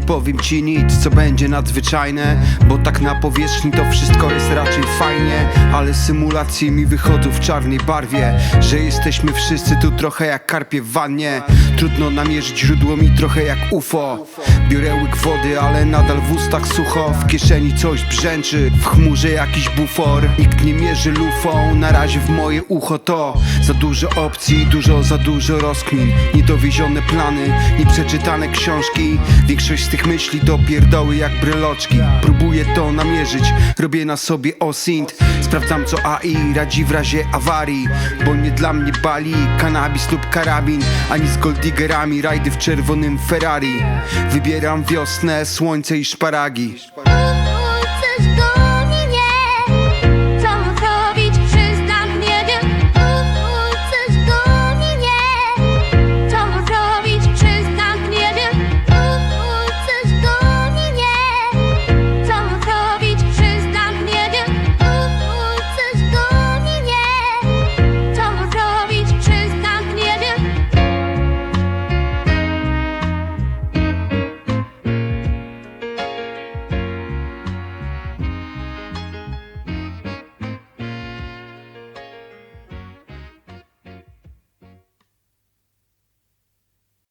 powiem ci nic, co będzie nadzwyczajne Bo tak na powierzchni to wszystko jest raczej fajnie Ale symulacje mi wychodzą w czarnej barwie Że jesteśmy wszyscy tu trochę jak karpie w wannie. Trudno namierzyć źródło mi trochę jak UFO. Biorę łyk wody, ale nadal w ustach sucho W kieszeni coś brzęczy, w chmurze jakiś bufor. Nikt nie mierzy lufą, na razie w moje ucho to Za dużo opcji, dużo za dużo rozkmin. Niedowiezione plany, nieprzeczytane książki. Większość z tych myśli to pierdoły jak bryloczki. Próbuję to namierzyć, robię na sobie osint Sprawdzam co AI radzi w razie awarii. Bo nie dla mnie bali, kanabis lub karabin. Ani z goldiggerami, rajdy w czerwonym Ferrari. Wybieram wiosnę, słońce i szparagi